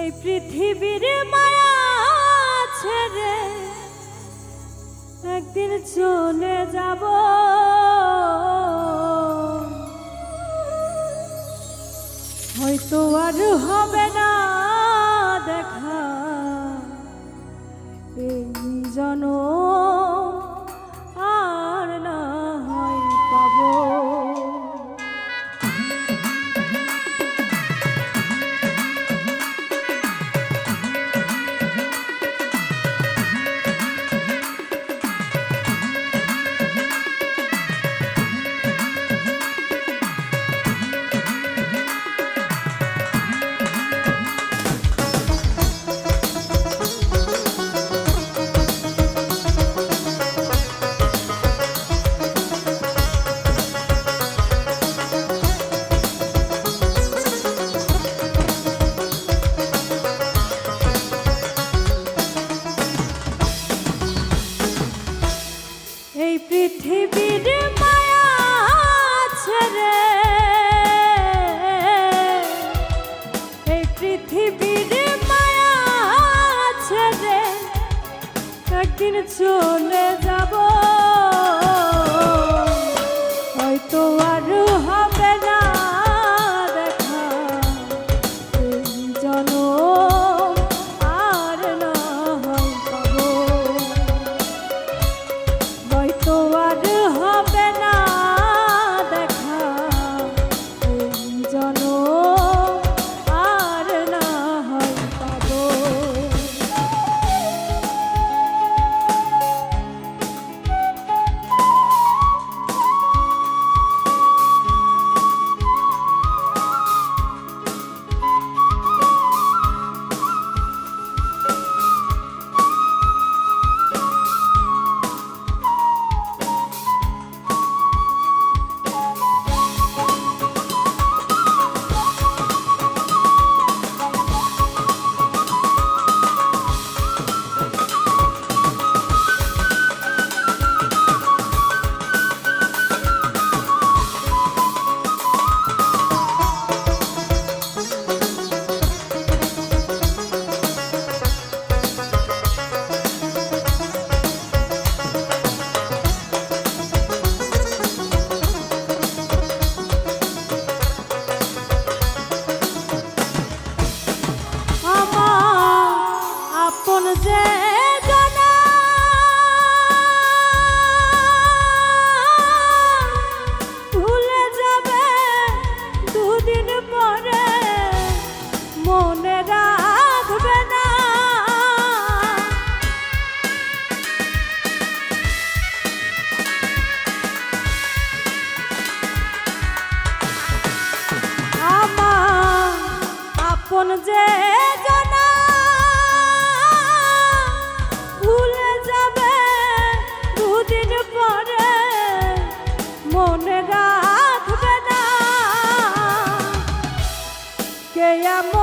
এই পৃথিবীর মায়া ছেড়ে একদিন চলে যাব। হয়তো আর হবে না দেখা। এই জনম a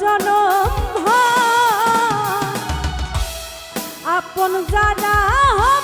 জনম আপন হম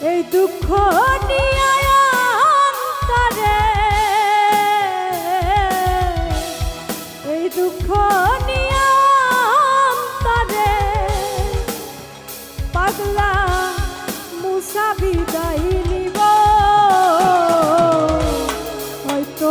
এই দুঃখ নিয়ারে এই দুঃখ নিয়ারে পাগলা মুসা বিদায় নিব। হয়তো